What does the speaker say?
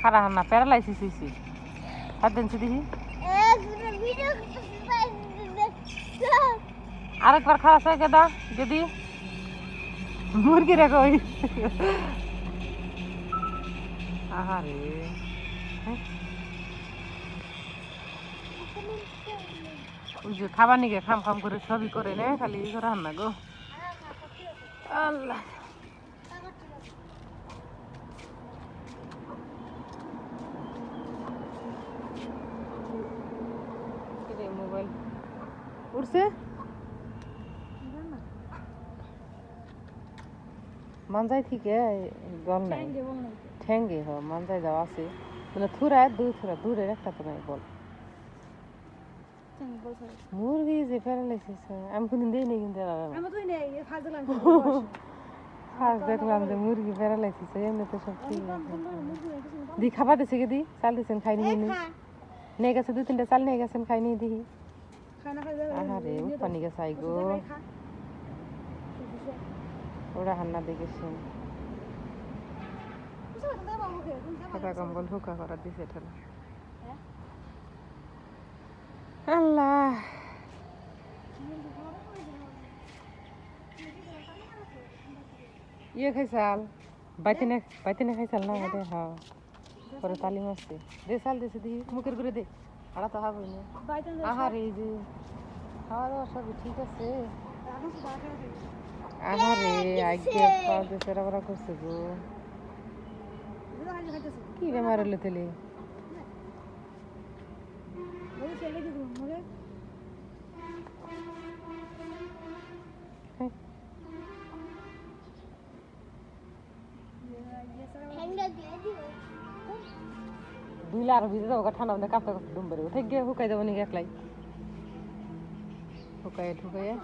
খারা Hannah paralysis হয়েছে হাত দিন দেখি আরেকবার খারাপ হয়ে গেদা যদি। মুরগি রেখো ওই আহারে? ওই যে খাবার নিগে খাম খাম করে সবই করে নে, খালি হান্না গো। আল্লাহ। উঠছে মানজাই থেকে গল নাই। ঠেঙ্গে হ মানজাই যাওয়া আছে মানে থুরা দুই থুরা দূরের একটা তো নাই বল। মুরগি যে প্যারালাইসিস আমি কোনদিন দিই নাই কিন্তু ফার্স্ট দেখলাম যে মুরগি প্যারালাইসিস এমনি তো সব ঠিক দি খাবার দিছে কি দি? চাল দিছেন খাইনি নি। নিয়ে গেছে দুই তিনটা চাল নিয়ে গেছেন খাইনি দিহি। আহারে উপানি গেছে আই ওরা হান্না দেখেছেন সাদা কম্বল হুকা করা দিছে ঠেলা আল্লাহ ইয়ে খাইছাল বাইতে না বাইতে না খাইছাল না দে হ্যাঁ পরে তালি মারছে দে চাল দিছে দি মুখের করে দে আড়া তো হাবই না। আহার এই যে খাওয়া দাওয়া সবই ঠিক আছে। আহারে আগে পাও যে সেরা বড় করছে গো। কি বেমার হলো তেলে দুইলা আর ভিজে যাব ঠান্ডা মধ্যে কাঁপতে কাঁপতে ডুম বেরোবো ঠিক গিয়ে শুকাই যাব নাকি একলাই? শুকাই ঠুকাইয়ে